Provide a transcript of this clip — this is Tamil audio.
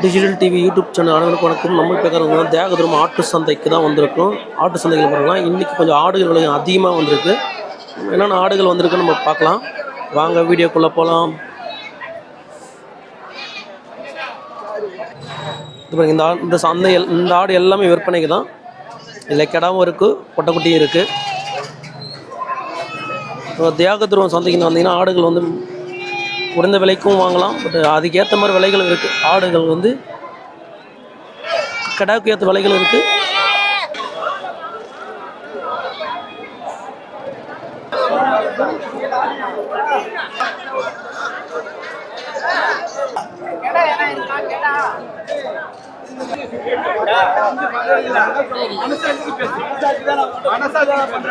டிஜிட்டல் டிவி யூடியூப் சேனல் அனைவருக்கும் வணக்கம். நம்ம பேசுகிறவங்க தேகதுரம் ஆட்டு சந்தைக்கு தான் வந்திருக்கோம். ஆட்டு சந்தைகள் பார்க்கலாம் இன்றைக்கி கொஞ்சம் ஆடுகள் விலை அதிகமாக வந்திருக்கு. என்னென்ன ஆடுகள் வந்திருக்குன்னு நம்ம பார்க்கலாம். வாங்க வீடியோக்குள்ளே போகலாம் இது பாருங்க இந்த ஆ- இந்த சந்தை எல்- இந்த ஆடு எல்லாமே விற்பனைக்கு தான். இதில் கிடாவும் இருக்குது பொட்டைக்குட்டியும் இருக்குது தியாகத்துருவம் சந்தைக்கு வந்தீங்கன்னா ஆடுகள் வந்து குறைந்த விலைக்கும் வாங்கலாம் பட் அதுக்கேற்ற மாதிரி விலைகள் இருக்குது ஆடுகள் வந்து கடாவுக்கு ஏற்ற விலைகள் இருக்குது மனசாதான் பண்ற